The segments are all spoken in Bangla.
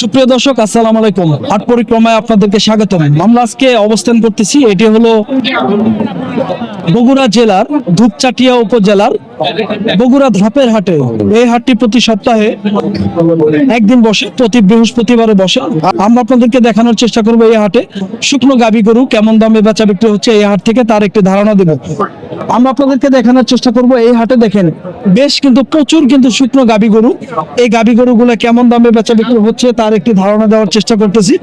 সুপ্রিয় দর্শক, আসসালাম আলাইকুম। আট পরিক্রমায় আপনাদেরকে স্বাগতম। আমরা আজকে অবস্থান করতেছি, এটি হলো বগুড়া জেলার ধূপচাটিয়া উপজেলার বগুড়া ধাপের হাটে এই হাটটি প্রতি সপ্তাহে একদিন বসে, প্রতি বৃহস্পতিবারে বসে। আমরা আপনাদেরকে দেখানোর চেষ্টা করব এই হাটে। শুকনো গাবি গরু কেমন দামে বেচা বিক্রি হচ্ছে এই হাট থেকে তার একটি ধারণা দেব। আমরা আপনাদেরকে দেখানোর চেষ্টা করব এই হাটে দেখেন, বেশ কিন্তু প্রচুর কিন্তু শুকনো গাবি গরু। এই গাবি গরুগুলো কেমন দামে বেচা বিক্রি হচ্ছে তার একটি ধারণা দেওয়ার চেষ্টা করতেছি।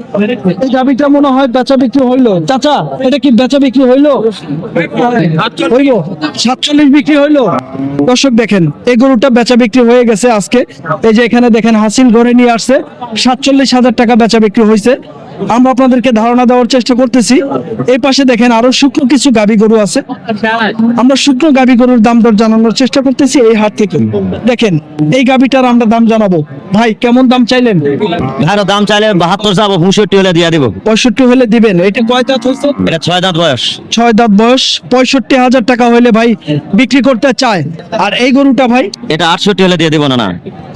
এই গাবিটা মনে হয় বেচা বিক্রি হইল। চাচা, এটা কি বেচা বিক্রি হইল? হইল। সাতচল্লিশ বিক্রি হইল? দর্শক দেখেন, এই গরুটা বেচা বিক্রি হয়ে গেছে আজকে। এই যে এখানে দেখেন হাসিল ঘরে নিয়ে আসছে, সাতচল্লিশ হাজার টাকা বেচা বিক্রি হয়েছে। আমরা আপনাদেরকে ধারণা দেওয়ার চেষ্টা করতেছি। এই পাশে দেখেন আরও শুকনো কিছু গাবি গরু আছে। আমরা শুকনো গাবি গরুর দাম দর জানানোর চেষ্টা করতেছি এই হাট থেকে। দেখেন এই গাবিটার আমরা দাম জানাব। ভাই কেমন দাম চাইলেন? ভাইরা দাম চাইলে বাহাত্তর যাব পঁয়ষট্টি হলে দিয়ে দিব। পঁয়ষট্টি হলে দিবেন। এটা কয় দাঁত হয়েছে? এটা ছয় দাঁত বয়স। ছয় দাঁত বয়স পঁয়ষট্টি হাজার টাকা হলে ভাই বিক্রি করতে চায়। আর এই গরুটা ভাই? এটা আটষট্টি হলে দিয়ে দিব না না।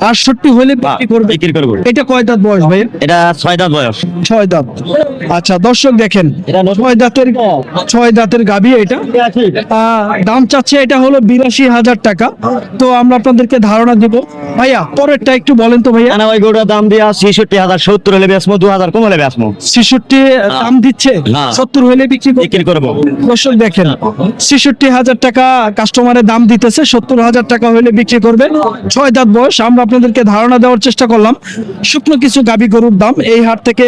আটষট্টি হলে বিক্রি করবে। বিক্রি করব। এটা কয় দাঁত বয়স ভাই? এটা ছয় দাঁত বয়স। ছয় দাঁত। আচ্ছা দর্শক দেখেন ছয় দাঁতের ছয় দাঁতের গাবি এটা। দাম চাচ্ছে এটা হলো বিরাশি হাজার টাকা। তো আমরা আপনাদেরকে ধারণা দিব। ভাইয়া পরেরটা একটু বলেন তো ভাইয়া। কেন ওই গরুটার দাম দিয়া ছেষট্টি হাজার সত্তর হলে বেসমো দু হাজার কম হলে বেসমো ছেষট্টি দাম দিচ্ছে? সত্তর হলে বিক্রি বিক্রি করব। দর্শক দেখেন ছেষট্টি হাজার টাকা কাস্টমারের দাম দিতেছে সত্তর হাজার টাকা হলে বিক্রি করবে। ছয় দাঁত বয়স আমরা আপনাদেরকে ধারণা দেওয়ার চেষ্টা করলাম। শুকনো কিছু গাবি গরুর দাম এই হাট থেকে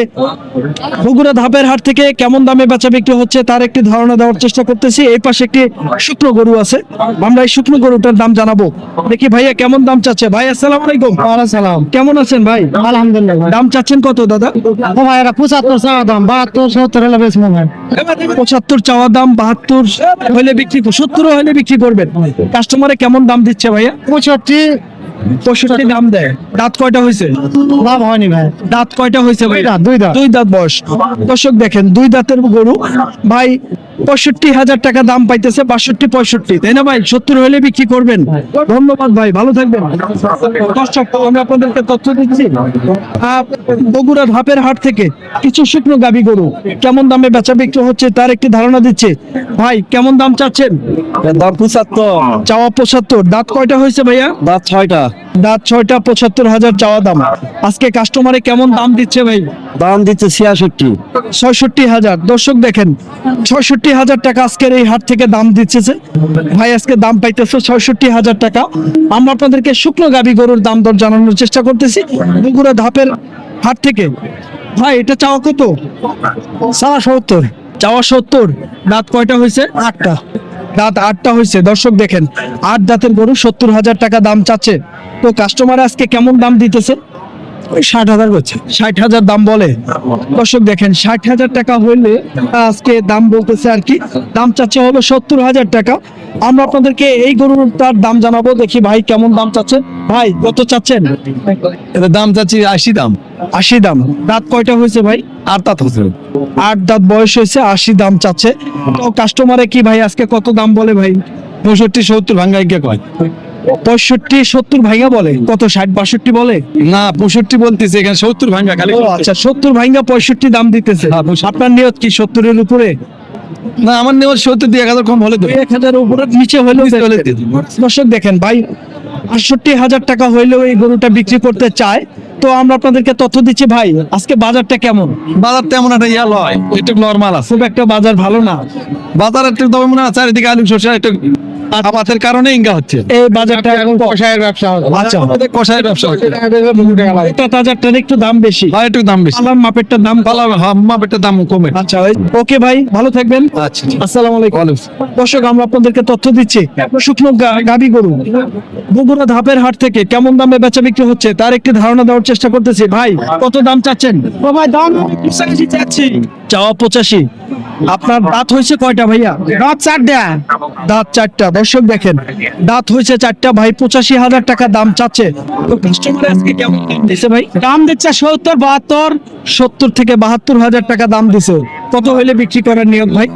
বগুড়া ধাপের হাট থেকে কেমন দামে বেচা বিক্রি হচ্ছে তার একটি ধারণা দেওয়ার চেষ্টা করতেছি। এই পাশে একটি শুকনো গরু আছে। আমরা এই শুকনো গরুটার দাম জানাব। দেখি ভাইয়া কেমন দাম চাচ্ছে? ভাই আসসালাম আলাইকুম। সালাম। কেমন আছেন ভাই? আলহামদুলিল্লাহ দাম চাচ্ছেন কত দাদা? ও ভাই এরা পঁচাত্তর চাওয়া দাম বাহাত্তর সত্তর হলে বেশ মনে হয় পঁচাত্তর চাওয়া দাম বাহাত্তর হলে বিক্রি সত্তর হলে বিক্রি করবেন। কাস্টমারে কেমন দাম দিচ্ছে ভাইয়া? পঁয়ষট্টি পঁয়ষট্টি দাম দেয়। দাঁত কয়টা হয়েছে? লাভ হয়নি ভাই। দাঁত কয়টা হয়েছে ভাই? দুই দাঁত, দুই দাঁত। বয়স। দর্শক দেখেন দুই দাঁতের গরু। ভাই পঁয়ষট্টি হাজার টাকা দাম পাইতেছে বাষট্টি পঁয়ষট্টি। তাই না ভাই? সত্তর হলে বিক্রি করবেন। ধন্যবাদ ভাই ভালো থাকবেন। দর্শক আমি আপনাদেরকে তথ্য দিচ্ছি। আহ, বগুড়া ধাপের হাট থেকে কিছু শুকনো গাবি গরু কেমন দামে বেচা বিক্রি হচ্ছে তার একটি ধারণা দিচ্ছে। ভাই কেমন দাম চাচ্ছেন? দাম পঁচাত্তর। চাওয়া পঁচাত্তর। দাঁত কয়টা হয়েছে ভাইয়া? দাঁত ছয়টা। দাঁত ছয়টা পঁচাত্তর হাজার চাওয়া দাম। আজকে কাস্টমারে কেমন দাম দিচ্ছে ভাই? দাম দিচ্ছে ছিয়াষট্টি। ছয়ষট্টি হাজার। দর্শক দেখেন ছয়ষট্টি হাজার টাকা আজকের এই হাট থেকে দাম দিচ্ছে ভাই আজকে দাম পাইতেছে ছয়ষট্টি হাজার টাকা। আমরা আপনাদেরকে শুকনো গাবি গরুর দাম দর জানানোর চেষ্টা করতেছি বগুড়া ধাপের হাট থেকে। ভাই এটা চাওয়া কত? চাওয়া সত্তর। চাওয়া সত্তর রাত কয়টা হয়েছে? আটটা। রাত আটটা হয়েছে। দর্শক দেখেন আট দাঁতের গরু সত্তর হাজার টাকা দাম চাচ্ছে। তো কাস্টমার আজকে কেমন দাম দিতেছে? ষাট হাজার করছে। ষাট হাজার দাম বলে? দর্শক দেখেন ষাট হাজার টাকা হইলে আজকে দাম বলতেছে আর কি দাম চাচ্ছে হলো সত্তর হাজার টাকা। আমরা আপনাদেরকে এই গরুটার দাম জানাব দেখি ভাই কেমন দাম চাচ্ছেন ভাই কত চাচ্ছেন? এটা দাম চাচ্ছি আশি দাম। আশি দাম। দাঁত কয়টা হয়েছে ভাই? আর তা হচ্ছে আট দাঁত বয়স হয়েছে আশি দাম চাচ্ছে। তো কাস্টমারে কি ভাই আজকে কত দাম বলে ভাই? পঁয়ষট্টি সত্তর ভাঙ্গা কয়। পঁয়ষট্টি সত্তর ভাইয়া বলে। কত ষাট বাষট্টি বলে? না পঁয়ষট্টি বলতেছে এখানে সত্তর ভাঙ্গা খালি। আচ্ছা সত্তর পঁয়ষট্টি দাম দিতেছে। হ্যাঁ, আপনার নিয়ত কি সত্তরের উপরে? না আমার নেওয়ার সত্তর দুই এক হাজার কম হলে এক হাজার উপরে নিচে হলেও। দর্শক দেখেন ভাই আটষট্টি হাজার টাকা হইলেও এই গরুটা বিক্রি করতে চায়। তো আমরা আপনাদেরকে তথ্য দিচ্ছি ভাই আজকে বাজারটা কেমন? বাজার তেমন একটা ইয়া লয় একটু নর্মাল আছে। খুব একটা বাজার ভালো না। বাজার একটু তবে মনে হয় চারিদিকে আলু শসা একটু আবাদের কারণে ইঙ্গা হচ্ছে। এই বাজারটা এখন কষায়ের ব্যবসা আচ্ছা। আমাদের কষায় ব্যবসা হচ্ছে। এটা বাজারটার একটু দাম বেশি। আর একটু দাম বেশি। আলার মাপেরটার দাম বেটার দাম কমে। আচ্ছা ওকে ভাই ভালো থাকবেন। আচ্ছা। আসসালামু আলাইকুম। দর্শক আমরা আপনাদেরকে তথ্য দিচ্ছি। শুকনো গা- গাভী গরু। বগুড়া ধাপের হাট থেকে কেমন দামে বেচা বিক্রি হচ্ছে তার একটি ধারণা দেওয়ার চেষ্টা করতেছি ভাই। কত দাম চাচ্ছেন? ও ভাই দাম চাচ্ছি। চাওয়া পঁচাশি। আপনার দাঁত হয়েছে কয়টা ভাইয়া? রাত চারটা। দাঁত চারটা। দর্শক দেখেন দাঁত হয়েছে চারটা ভাই। পঁচাশি হাজার টাকা দাম চাচ্ছে। ভাই? দাম দিচ্ছে সত্তর বাহাত্তর। সত্তর থেকে বাহাত্তর হাজার টাকা দাম দিছে। কত হইলে বিক্রি করার নিয়ম ভাই?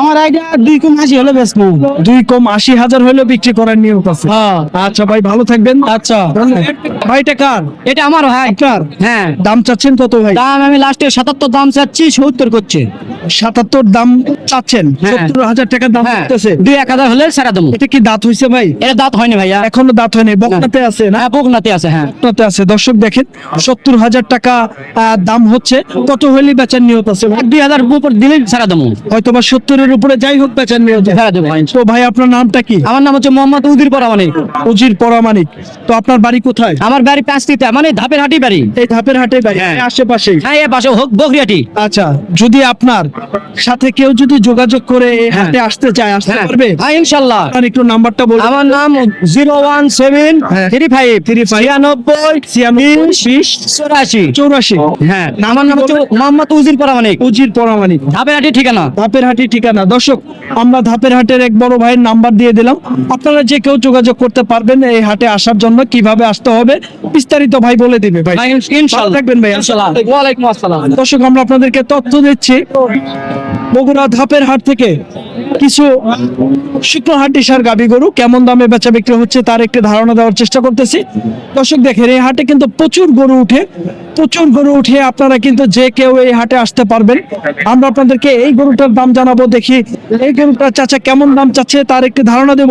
আমার আইডিয়া দুই কম আশি হলে বেচবো। দুই কম আশি হাজার হলে বিক্রি করার নিয়ম আছে। হ্যাঁ। আচ্ছা ভাই ভালো থাকবেন। আচ্ছা। ভাই এটা কার? এটা আমার ভাই আপনার? হ্যাঁ। দাম চাচ্ছেন কত ভাই? দাম আমি লাস্টে সাতাত্তর দাম চাচ্ছি সত্তর করছে। সাতাত্তর দাম চাচ্ছেন হ্যাঁ। সত্তর হাজার টাকা দাম হ্যাঁ। করতেছে দুই এক হাজার হলে সারা দেবো। এটা কি দাঁত হইছে ভাই? এটা দাঁত হয়নি ভাইয়া। এখনও দাঁত হয়নি বকনাতে আছে না? হ্যাঁ বকনাতে আছে হ্যাঁ। বকনাতে আছে। দর্শক দেখেন সত্তর হাজার টাকা দাম হচ্ছে। কত হইলে বেচার নিয়ত আছে দুই হাজার উপর দিলে সারা দেবো। হয়তো বা সত্তরের উপরে যাই হোক ভাই তো ভাই আপনার নামটা কি? আমার নাম হচ্ছে মোহাম্মদ উদির পরামানিক। উজির পরামানিক। তো আপনার বাড়ি কোথায়? আমার বাড়ি পাঁচটিতে মানে ধাপের হাটি বাড়ি। এই ধাপের হাটে বাড়ি হ্যাঁ। আশেপাশেই হ্যাঁ পাশে হোক বকরিয়াটি আচ্ছা যদি আপনার সাথে কেউ যদি যোগাযোগ করে হাটে আসতে চায় আসতে হ্যাঁ। পারবে? হ্যাঁ ইনশাল্লাহ। আপনার একটু নাম্বারটা বলুন। আমার নাম জিরো ওয়ান সেভেন হ্যাঁ। থ্রি ফাইভ থ্রি ছিয়ানব্বই চৌরাশি। চৌরাশি। হ্যাঁ। আমার নাম হচ্ছে মোহাম্মদ উজির পরামানিক। উজির পরামানিক। ধাপের হাটি ঠিকানা? ধাপের হাটি ঠিকানা। দর্শক আমরা ধাপের হাটের এক বড় ভাইয়ের নাম্বার দিয়ে দিলাম। আপনারা যে কেউ যোগাযোগ করতে পারবেন এই হাটে আসার জন্য কীভাবে আসতে হবে বিস্তারিত ভাই বলে দিবে ভাই। ইনশাআল্লাহ থাকবেন ভাই দর্শক আমরা আপনাদেরকে তথ্য দিচ্ছি। বগুড়া ধাপের হাট থেকে কিছু শুকনো হাড্ডি সার গাবি গরু কেমন দামে বেচা বিক্রি হচ্ছে তার একটি ধারণা দেওয়ার চেষ্টা করতেছি। দর্শক দেখেন, এই হাটে কিন্তু প্রচুর গরু উঠে, প্রচুর গরু উঠে আপনারা কিন্তু যে কেউ এই হাটে আসতে পারবেন। আমরা আপনাদেরকে এই গরুটার দাম জানাব, দেখি এই গরুটার চাচা কেমন দাম চাচ্ছে তার একটি ধারণা দেব।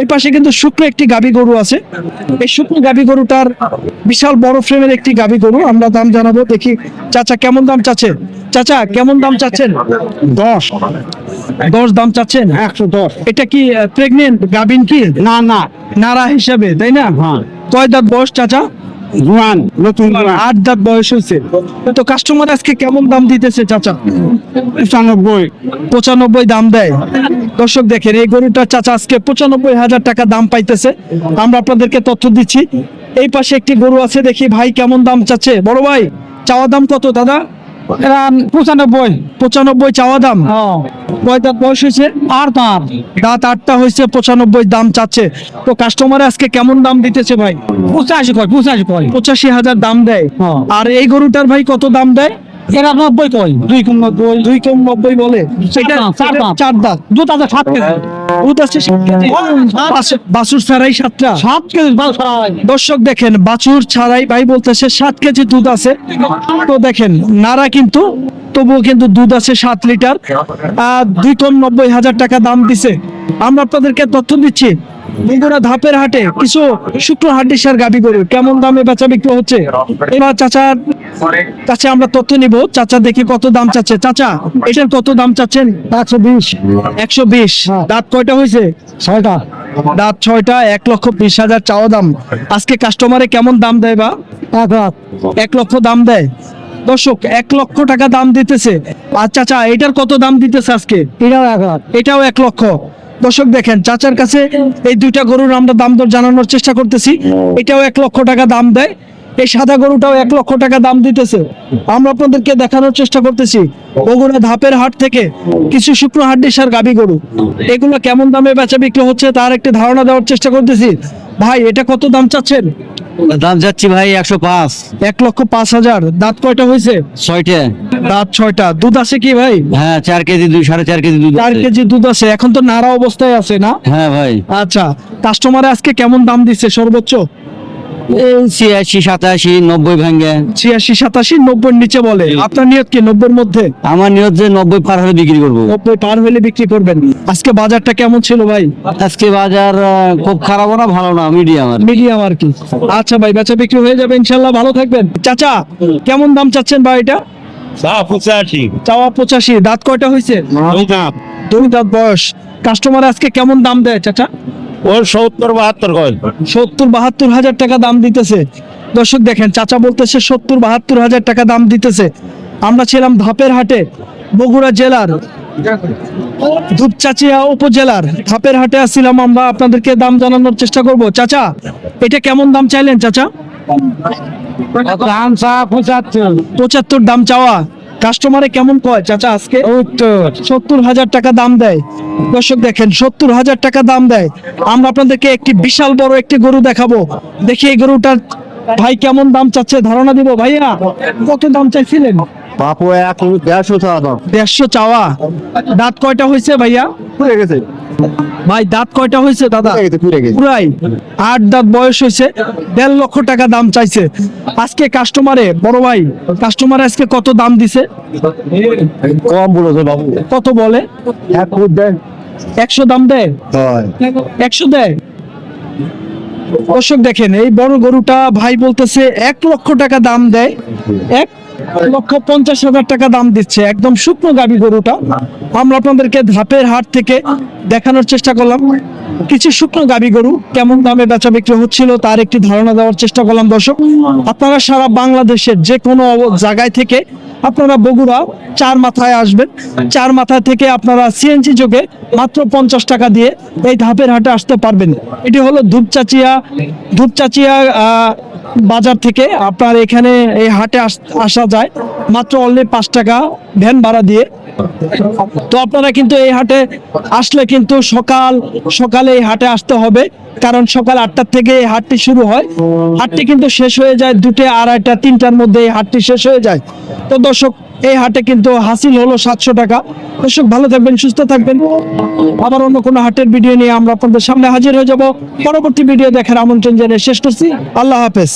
এই পাশে কিন্তু শুকনো একটি গাবি গরু আছে। এই শুকনো গাবি গরুটার বিশাল বড় ফ্রেমের একটি গাবি গরু, আমরা দাম জানাব, দেখি চাচা কেমন দাম চাচ্ছে। চাচা কেমন দাম চাচ্ছেন? দশ। দশ দাম চাচ্ছেন? একশো দশ। এটা কি প্রেগনেন্ট গাবিন কি? না না। নারা হিসাবে তাই না? হ্যাঁ। কয় দাঁত বয়স চাচা? জুয়ান নতুন আট দাঁত বয়স হয়েছে। তো কাস্টমার আজকে কেমন দাম দিতেছে চাচা? পঁচানব্বই। পঁচানব্বই দাম দেয়। দর্শক দেখেন এই গরুটার চাচা আজকে পঁচানব্বই হাজার টাকা দাম পাইতেছে। আমরা আপনাদেরকে তথ্য দিচ্ছি। এই পাশে একটি গরু আছে দেখি ভাই কেমন দাম চাচ্ছে? বড় ভাই চাওয়া দাম কত দাদা? পঁচানব্বই। পঁচানব্বই চাওয়া দাম? কয় দাঁত বয়স হয়েছে? আর তার। দাঁত আটটা হয়েছে পঁচানব্বই দাম চাচ্ছে। তো কাস্টমার আজকে কেমন দাম দিতেছে ভাই? পঁচাশি কয় পঁচাশি কয়। পঁচাশি হাজার দাম দেয়। আর এই গরুটার ভাই কত দাম দেয়? এরা নব্বই কয় দুই কম নব্বই। দুই কম নব্বই বলে? সেটা চার দাঁত। চার দাঁত। দু তাদের সাত কেজি। দুধ আছে বাছুর- বাছুর ছাড়াই সাতটা। সাত কেজি দর্শক দেখেন বাছুর ছাড়াই ভাই বলতেছে সাত কেজি দুধ আছে। তো দেখেন নারা কিন্তু তবুও কিন্তু দুধ আছে সাত লিটার। আর দুই কম নব্বই হাজার টাকা দাম দিছে। আমরা আপনাদেরকে তথ্য দিচ্ছি বগুড়া ধাপের হাটে কিছু শুক্র হাড্ডি সার গাবি গরু কেমন দামে বেচা বিক্রি হচ্ছে? এবার চাচার কাছে আমরা তথ্য নিব। চাচা দেখি কত দাম চাচ্ছে। চাচা এটার কত দাম চাচ্ছেন? একশো বিশ। একশো বিশ। দাঁত কয়টা হয়েছে? ছয়টা। দাঁত ছয়টা এক লক্ষ বিশ হাজার চাওয়া দাম। আজকে কাস্টমারে কেমন দাম দেয় বা? এক লক্ষ দাম দেয়। দর্শক এক লক্ষ টাকা দাম দিতেছে। আর চাচা এটার কত দাম দিতেছে আজকে? এটাও এক এটাও এক লক্ষ। দর্শক দেখেন চাচার কাছে এই দুইটা গরুর আমরা দাম দর জানানোর চেষ্টা করতেছি। এটাও এক লক্ষ টাকা দাম দেয়। এই সাদা গরুটাও এক লক্ষ টাকা দাম দিতেছে। আমরা আপনাদেরকে দেখানোর চেষ্টা করতেছি বগুড়া ধাপের হাট থেকে কিছু শুকনো হাট ডিসার গাবি গরু। এগুলো কেমন দামে বেচা বিক্রি হচ্ছে তার একটি ধারণা দেওয়ার চেষ্টা করতেছি। ভাই এটা কত দাম চাচ্ছেন? দাম যাচ্ছি ভাই একশো পাঁচ। এক লক্ষ পাঁচ হাজার। দাঁত কয়টা হয়েছে? ছয়টা। দাঁত ছয়টা। দুধ আছে কি ভাই? হ্যাঁ চার কেজি দুই সাড়ে চার কেজি দুধ চার কেজি দুধ আছে। এখন তো নাড়া অবস্থায় আছে না? হ্যাঁ ভাই। আচ্ছা কাস্টমার আজকে কেমন দাম দিচ্ছে সর্বোচ্চ? ছিয়াশি সাতাশি নব্বই ভাঙ্গে। ছিয়াশি সাতাশি নব্বই নিচে বলে। আপনার নিয়ত কি নব্বইয়ের মধ্যে? আমার নিয়ত যে নব্বই পার হলে বিক্রি করব। নব্বই পার হলে বিক্রি করবেন। আজকে বাজারটা কেমন ছিল ভাই? আজকে বাজার খুব খারাপও না ভালো না মিডিয়াম আর মিডিয়াম আর কি। আচ্ছা ভাই বেচা বিক্রি হয়ে যাবে ইনশাল্লাহ ভালো থাকবেন। চাচা কেমন দাম চাচ্ছেন ভাই এটা? পঁচাশি। চাওয়া পঁচাশি। দাঁত কয়টা হয়েছে? দুই দাঁত। বয়স। কাস্টমার আজকে কেমন দাম দেয় চাচা? ওর সত্তর বাহাত্তর কয় সত্তর বাহাত্তর হাজার টাকা দাম দিতেছে। দর্শক দেখেন চাচা বলতেছে সত্তর বাহাত্তর হাজার টাকা দাম দিতেছে। আমরা ছিলাম ধাপের হাটে বগুড়া জেলার ধূপচাচিয়া উপজেলার ধাপের হাটে আসছিলাম। আমরা আপনাদেরকে দাম জানানোর চেষ্টা করব। চাচা এটা কেমন দাম চাইলেন চাচা? দাম চা পঁচাত্তর। পঁচাত্তর দাম চাওয়া। কাস্টমারে কেমন কয়? চাচা আজকে উত্তর সত্তর হাজার টাকা দাম দেয়। দর্শক দেখেন সত্তর হাজার টাকা দাম দেয়। আমরা আপনাদেরকে একটি বিশাল বড় একটি গরু দেখাবো। দেখি এই গরুটার ভাই কেমন দাম চাচ্ছে? ধারণা দিব। ভাইয়া কত দাম চাইছিলেন? বাপু এক দেড়শো চাওয়া দাম। দেড়শো চাওয়া। দাঁত কয়টা হয়েছে ভাইয়া? গেছে। ভাই দাঁত কয়টা হয়েছে দাদা? পুরাই। আট দাঁত বয়স হয়েছে দেড় লক্ষ টাকা দাম চাইছে। আজকে কাস্টমারে বড় ভাই কাস্টমার আজকে কত দাম দিছে? কম বলেছে বাবু। কত বলে? একশো দাম দেয়? একশো দেয়? দর্শক দেখেন এই বড় গরুটা ভাই বলতেছে এক লক্ষ টাকা দাম দেয়। এক লক্ষ পঞ্চাশ হাজার টাকা দাম দিচ্ছে। একদম শুকনো গাবি গরুটা। আমরা আপনাদেরকে ধাপের হাট থেকে দেখানোর চেষ্টা করলাম। কিছু শুকনো গাবি গরু কেমন দামে বেচা বিক্রি হচ্ছিল তার একটি ধারণা দেওয়ার চেষ্টা করলাম দর্শক। আপনারা সারা বাংলাদেশের যে কোনো জায়গায় থেকে আপনারা বগুড়া চার মাথায় আসবেন। চার মাথা থেকে আপনারা সিএনজি যোগে মাত্র পঞ্চাশ টাকা দিয়ে এই ধাপের হাটে আসতে পারবেন। এটি হলো ধূপচাচিয়া ধূপচাচিয়া বাজার থেকে আপনার এখানে এই হাটে আস- যায়। মাত্র অনলি পাঁচ টাকা ভ্যান ভাড়া দিয়ে। তো আপনারা কিন্তু এই হাটে আসলে কিন্তু সকাল, সকালে এই হাটে আসতে হবে, কারণ সকাল আটটার থেকে এই হাটটি শুরু হয়। হাটটি কিন্তু শেষ হয়ে যায় দুটো আড়াইটা, তিনটার মধ্যে এই হাটটি শেষ হয়ে যায়। তো দর্শক, এই হাটে কিন্তু হাসিল হলো সাতশো টাকা। দর্শক, ভালো থাকবেন, সুস্থ থাকবেন। আবার অন্য কোনো হাটের ভিডিও নিয়ে আমরা আপনাদের সামনে হাজির হয়ে যাব। পরবর্তী ভিডিও দেখার আমন্ত্রণ জানিয়ে শেষ করছি। আল্লাহ হাফেজ।